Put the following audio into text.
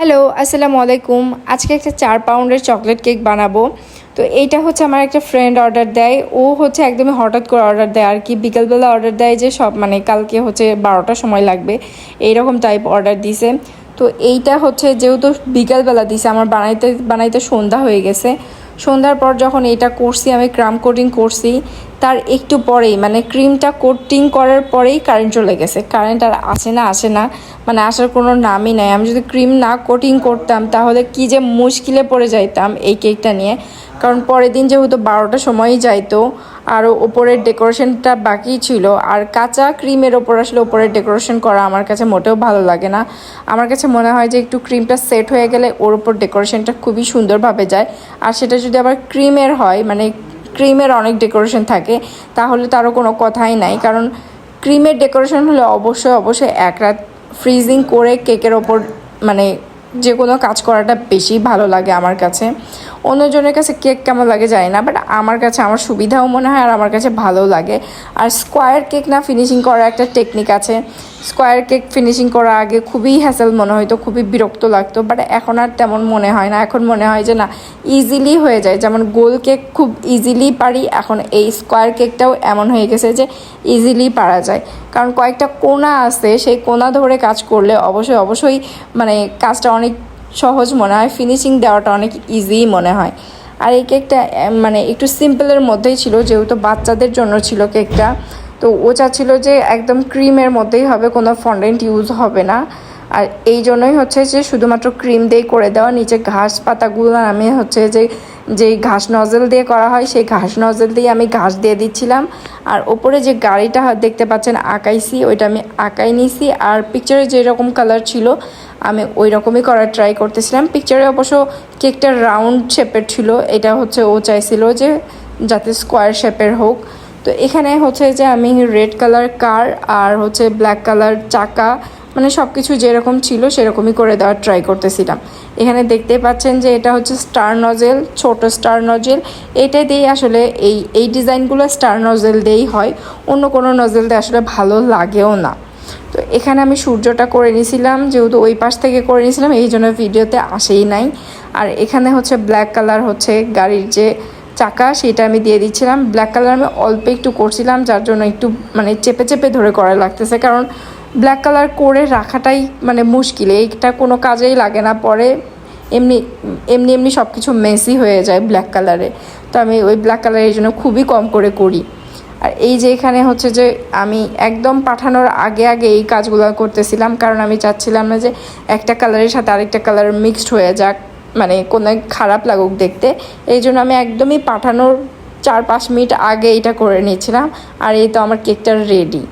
Hello, আসসালামু আলাইকুম। আজকে একটা চার পাউন্ডের চকলেট কেক বানাবো। তো এইটা হচ্ছে আমার একটা ফ্রেন্ড অর্ডার দেয়। ও হচ্ছে একদমই হঠাৎ করে অর্ডার দেয় আর কি। বিকালবেলা অর্ডার দেয় যে সব মানে কালকে হচ্ছে বারোটার সময় লাগবে। এইরকম টাইপ অর্ডার দিছে। তো এইটা হচ্ছে যেহেতু বিকালবেলা দিছে, আমার বানাইতে বানাইতে সন্ধ্যা হয়ে গেছে। সন্ধ্যার পর যখন এটা করছি, আমি ক্রাম কোটিং করছি। তার একটু পরেই মানে ক্রিমটা কোটিং করার পরেই কারেন্ট চলে গেছে। কারেন্ট আর আসে না আসে না মানে আসার কোনো নামই নাই। আমি যদি ক্রিম না কোটিং করতাম, তাহলে কি যে মুশকিলে পড়ে যাইতাম এই কেকটা নিয়ে। কারণ পরের দিন যেহেতু বারোটার সময়ই যাইতো, আর ওপরের ডেকোরেশনটা বাকি ছিল, আর কাঁচা ক্রিমের ওপর আসলে ওপরের ডেকোরেশন করা আমার কাছে মোটেও ভালো লাগে না। আমার কাছে মনে হয় যে একটু ক্রিমটা সেট হয়ে গেলে ওর ওপর ডেকোরেশনটা খুবই সুন্দরভাবে যায়। আর সেটা যদি আবার ক্রিমের হয় মানে ক্রিমের অনেক ডেকোরেশন থাকে, তাহলে তারও কোনো কথাই নাই। কারণ ক্রিমের ডেকোরেশন হলে অবশ্যই অবশ্যই এক রাত ফ্রিজিং করে কেকের ওপর মানে যে কোনো কাজ করাটা বেশি ভালো লাগে আমার কাছে। অন্যজনের কাছে কেক কেমন লাগে জানি না বাট আমার কাছে আমার সুবিধাও মনে হয় আর আমার কাছে ভালো লাগে। আর স্কোয়ার কেক না ফিনিশিং করার একটা টেকনিক আছে। স্কোয়ার কেক ফিনিশিং করার আগে খুবই হ্যাসেল মনে হতো খুবই বিরক্ত লাগতো বাট এখন আর তেমন মনে হয় না। এখন মনে হয় যে না ইজিলি হয়ে যায়। যেমন গোল কেক খুব ইজিলি পারি, এখন এই স্কোয়ার কেকটাও এমন হয়ে গেছে যে ইজিলি পারা যায়। কারণ কয়েকটা কোনা আছে, সেই কোনা ধরে কাজ করলে অবশ্যই অবশ্যই মানে কাজটা অনেক সহজ মনে হয়। ফিনিশিং দেওয়াটা অনেক ইজি মনে হয়। আর এই কেকটা মানে একটু সিম্পলের মধ্যেই ছিল, যেহেতু বাচ্চাদের জন্য ছিল কেকটা তো ও চাচ্ছিল যে একদম ক্রিমের মধ্যেই হবে, কোনো ফন্ডেন্ট ইউজ হবে না। আর এই জন্যই হচ্ছে যে শুধুমাত্র ক্রিম দিয়ে করে দেওয়া, নিচে ঘাস পাতাগুলো আমি হচ্ছে যে, যেই ঘাস নজল দিয়ে করা হয়, সেই ঘাস নজল দিয়ে আমি ঘাস দিয়ে দিচ্ছিলাম। আর ওপরে যে গাড়িটা দেখতে পাচ্ছেন, আঁকাইছি, ওইটা আমি আঁকাই নিছি। আর পিকচারে যেরকম কালার ছিল আমি ওই রকমই করার ট্রাই করতেছিলাম। পিকচারে অবশ্য কেকটা রাউন্ড শেপের ছিল। এটা হচ্ছে ও চাইছিল যে যাতে স্কোয়ার শেপের হোক। তো এখানে হচ্ছে যে আমি রেড কালার কার আর হচ্ছে ব্ল্যাক কালার চাকা মানে সব কিছু যেরকম ছিল সেরকমই করে দেওয়ার ট্রাই করতেছিলাম। এখানে দেখতে পাচ্ছেন যে এটা হচ্ছে স্টার নজেল ছোট স্টার নজেল এটা দিয়েই আসলে এই এই ডিজাইনগুলো স্টার নজেল দিয়েই হয়। অন্য কোনো নজেল দিয়ে আসলে ভালো লাগেও না। তো এখানে আমি সূর্যটা করে নিয়েছিলাম যেহেতু ওই পাশ থেকে করে নিয়েছিলাম এই জন্য ভিডিওতে আসেই নাই। আর এখানে হচ্ছে ব্ল্যাক কালার হচ্ছে গাড়ির যে চাকা, সেটা আমি দিয়ে দিচ্ছিলাম ব্ল্যাক কালার আমি অল্প একটু করছিলাম, যার জন্য একটু মানে চেপে চেপে ধরে করা লাগতেছে। কারণ ব্ল্যাক কালার করে রাখাটাই মানে মুশকিল, এইটা কোনো কাজেই লাগে না। পরে এমনি এমনি এমনি সব কিছু মেসি হয়ে যায় ব্ল্যাক কালারে তো আমি ওই ব্ল্যাক কালারের জন্য খুবই কম করে করি। আর এই যে এখানে হচ্ছে যে আমি একদম পাঠানোর আগে আগে এই কাজগুলো করতেছিলাম, কারণ আমি চাচ্ছিলাম না যে একটা কালারের সাথে আরেকটা কালার মিক্সড হয়ে যাক মানে কোনো খারাপ লাগুক দেখতে। এই জন্য আমি একদমই পাঠানোর চার পাঁচ মিনিট আগে এটা করে নিয়েছিলাম, আর এই তো আমার কেকটা রেডি